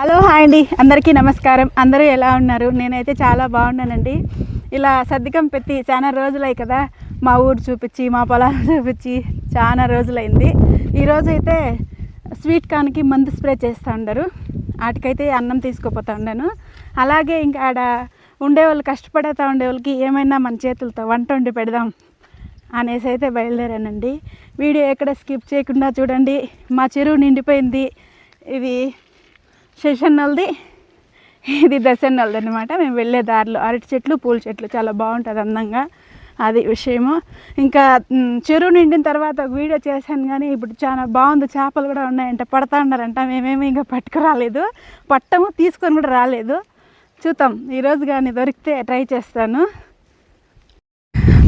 Hello hi అండి. అందరికీ నమస్కారం. అందరూ ఎలా ఉన్నారు? నేనైతే చాలా బాగున్నానండి. ఇలా సర్దికం పెట్టి చాలా రోజులై కదా మా ఊరు చూపించి మా పొలాలు చూపించి చాలా రోజులైంది. ఈరోజైతే స్వీట్ కార్న్కి మందు స్ప్రే చేస్తూ ఉండరు. వాటికైతే అన్నం తీసుకుపోతూ ఉన్నాను అలాగే ఇంకా ఆడ ఉండేవాళ్ళు కష్టపడతా ఉండేవాళ్ళకి ఏమైనా మన చేతులతో వంట వండి పెడదాం అనేసి అయితే బయలుదేరానండి. వీడియో ఎక్కడ స్కిప్ చేయకుండా చూడండి. మా చెరువు నిండిపోయింది. ఇది శశన్నల్ది ఇది దశన్నల్ది అనమాట మేము వెళ్ళే దారిలో అరటి చెట్లు పూల చెట్లు చాలా బాగుంటుంది అందంగా. అది విషయము. ఇంకా చెరువు నిండిన తర్వాత ఒక వీడియో చేశాను కానీ ఇప్పుడు చాలా బాగుంది. చేపలు కూడా ఉన్నాయంట. పడతా ఉన్నారంట. మేమేమి ఇంకా పట్టుకురాలేదు. పట్టము తీసుకొని కూడా రాలేదు. చూద్దాం. ఈరోజు కానీ దొరికితే ట్రై చేస్తాను.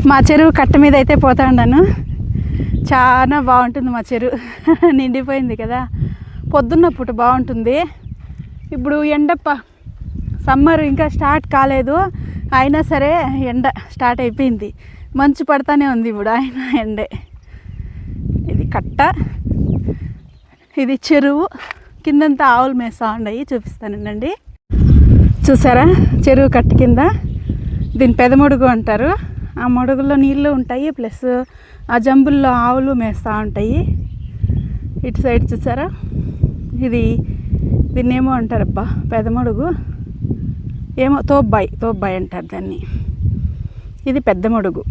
మా చెరువు కట్ట మీద అయితే పోతా ఉన్నాను. చాలా బాగుంటుంది మా చెరువు. నిండిపోయింది కదా. పొద్దున్న పూట బాగుంటుంది. ఇప్పుడు ఎండప్ప సమ్మర్ ఇంకా స్టార్ట్ కాలేదు. అయినా సరే ఎండ స్టార్ట్ అయిపోయింది. మంచు పడతానే ఉంది ఇప్పుడు ఆయన ఎండే. ఇది కట్ట ఇది చెరువు. కిందంతా ఆవులు మేస్తూ ఉన్నాయి చూపిస్తానండి చూసారా? చెరువు కట్ట కింద. దీని పెదమొడుగు అంటారు. ఆ మడుగులో నీళ్ళు ఉంటాయి ప్లస్ ఆ జంబుల్లో ఆవులు మేస్తూ ఉంటాయి. ఇటు సైడ్ చూసారా? ఇది దీన్ని ఏమో అంటారబ్బా? పెదమడుగు ఏమో తోబ్బాయి తోబ్బాయి అంటారు దాన్ని. ఇది పెద్ద మడుగు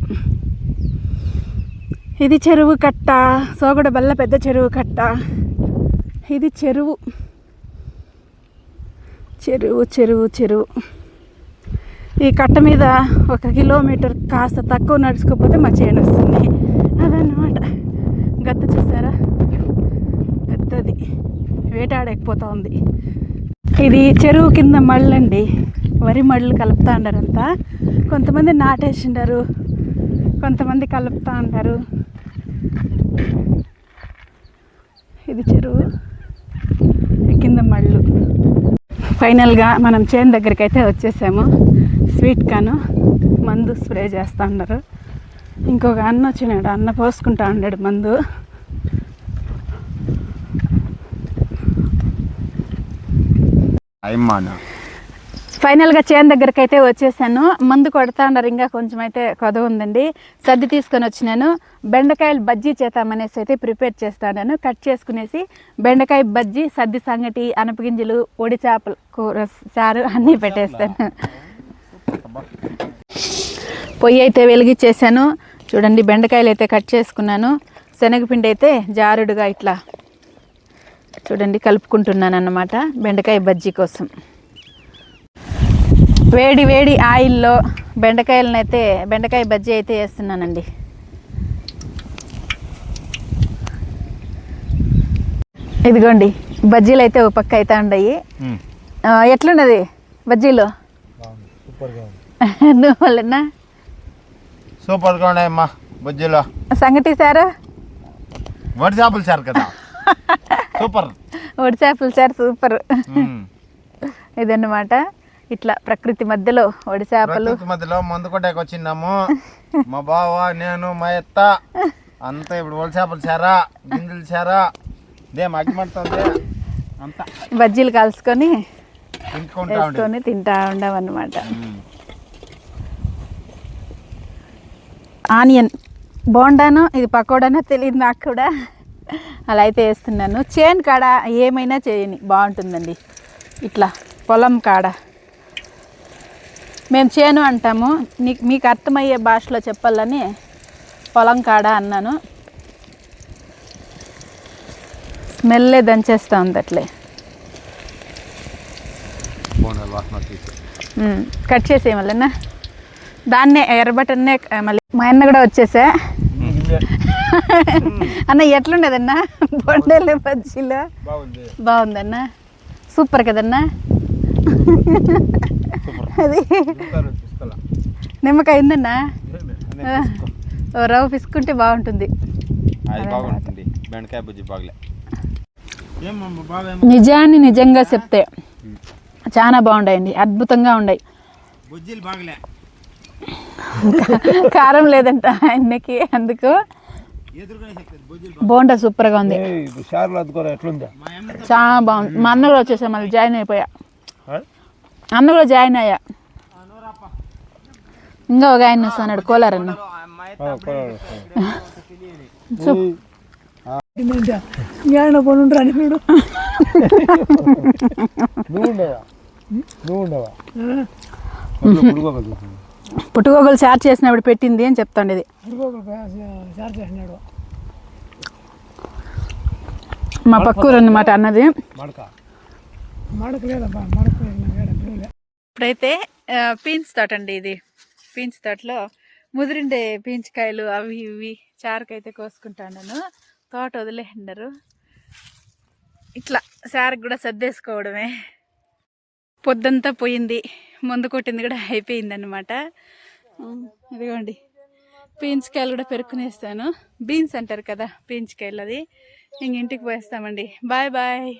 ఇది చెరువు కట్ట. సోగడ బల్ల పెద్ద చెరువు కట్ట. ఇది చెరువు. చెరువు చెరువు చెరువు. ఈ కట్ట మీద ఒక కిలోమీటర్ కాస్త తక్కువ నడుచుకోపోతే మా చేను వస్తుంది. అదన్నమాట. గత్త చూసారా? గత్తది. వేటాడకపోతా ఉంది ఇది చెరువు కింద మళ్ళండి. వరి మళ్ళు కలుపుతా ఉండారంతా కొంతమంది నాటేసిండారు. కొంతమంది కలుపుతా ఉంటారు ఇది చెరువు కింద మళ్ళు. ఫైనల్గా మనం చేను దగ్గరికి అయితే వచ్చేసాము. స్వీట్ కాను మందు స్ప్రే చేస్తూ ఉన్నారు ఇంకొక అన్న వచ్చినాడు. అన్న పోసుకుంటా ఉన్నాడు మందు. ఫైనల్గా చేను దగ్గరికి అయితే వచ్చేసాను. మందు కొడతా ఉన్నారు ఇంకా కొంచెం అయితే కొదవ ఉందండి. సర్ది తీసుకొని వచ్చినాను. బెండకాయలు బజ్జీ చేద్దామనేసి అయితే ప్రిపేర్ చేస్తాను కట్ చేసుకునేసి బెండకాయ బజ్జీ సర్ది సంగటి అనపగింజలు ఒడి చేపలు కూర చారు అన్నీ పెట్టేస్తాను. పొయ్యి అయితే వెలిగించేసాను చూడండి బెండకాయలు అయితే కట్ చేసుకున్నాను. శనగపిండి అయితే జారుడుగా ఇట్లా చూడండి కలుపుకుంటున్నాను అన్నమాట బెండకాయ బజ్జీ కోసం. వేడి వేడి ఆయిల్లో బెండకాయలను అయితే బెండకాయ బజ్జీ అయితే వేస్తున్నానండి. ఇదిగోండి బజ్జీలు అయితే ఒక పక్క అయితే ఉన్నాయి ఎట్లున్నది బజ్జీలు? నువ్వు వాళ్ళన్నా సూపర్గా ఉన్నాయమ్మా బుజ్జిలో. సంగటి సారు? వడి చేపలు సార్ కదా. సూపర్. ఒడి చేపలు సార్ సూపర్. ఇదన్నమాట. ఇట్లా ప్రకృతి మధ్యలో ఒడి చేపలు మధ్యలో మందు కొట్టాక వచ్చిందాము మా బావ నేను మా ఎత్త. అంతా ఇప్పుడు వడి చేపలు సారా గింజలు సారా ఇదే అగ్గిమంటుంది అంతా. బజ్జీలు ఉండే. వేసుకొని తింటా ఉండమన్నమాట. మ్మ్. ఆనియన్. బోండానో ఇది పకోడానో తెలియదు నాకు కూడా. అలా అయితే వేస్తున్నాను. చేను కాడ ఏమైనా చేయని బాగుంటుందండి. ఇట్లా పొలం కాడ. మేము చేను అంటాము. నీకు మీకు అర్థమయ్యే భాషలో చెప్పాలని పొలం కాడ అన్నాను. స్మెల్లే దంచేస్తూ ఉంది అట్లే. కట్ చేసే మళ్ళీ దాన్నే ఎర్రబటన్నే మళ్ళీ మా అన్న కూడా వచ్చేసా. అన్న ఎట్లుండదన్నా బొండేలు బజ్జీలు. బాగుంది. బాగుందన్న? సూపర్ కదన్నా? అది నిమ్మకాయ ఉందన్నా? రవ్వ పిసుకుంటే బాగుంటుంది. అది బాగుంటుంది. బెండకాయ బుజ్జి బాగలే. ఏమమ్మా బాగా నిజాన్ని నిజంగా చెప్తే చాలా బాగుండాయండి. అద్భుతంగా ఉన్నాయి బుజ్జిలు బాగలే. కారం లేదంట ఆయనకి అందుకు బోండా సూపర్గా ఉంది. చాలా బాగుంది. మా అన్న కూడా వచ్చేసా మళ్ళీ జాయిన్ అయిపోయా? అన్న కూడా జాయిన్ అయ్యా. ఇంకా ఒక ఆయన వస్తున్నాడు కోలారన్న ఆ, పర్వాలేదు. నువ్వు ఉండవా? నువ్వు ఉండవా? పుట్టుకోగలు చార్జ్ చేసినప్పుడు పెట్టింది అని చెప్తాండి ఇది. మా పక్కూరు అన్నమాట అన్నది. ఇప్పుడైతే పీన్స్ తోట అండి ఇది. పీన్స్ తోటలో ముదిరిండే పీంచకాయలు అవి ఇవి చారుకైతే కోసుకుంటాను తోట వదిలేసినారు ఇట్లా సార్కి కూడా సర్దేసుకోవడమే. పొద్దంతా పోయింది. ముందు కొట్టింది కూడా అయిపోయింది అనమాట ఇదిగోండి. పీన్స్కాయలు కూడా పెరుక్కునేస్తాను. బీన్స్ అంటారు కదా పీన్స్కాయలు అది. ఇంక ఇంటికి పోయేస్తామండి. Bye bye.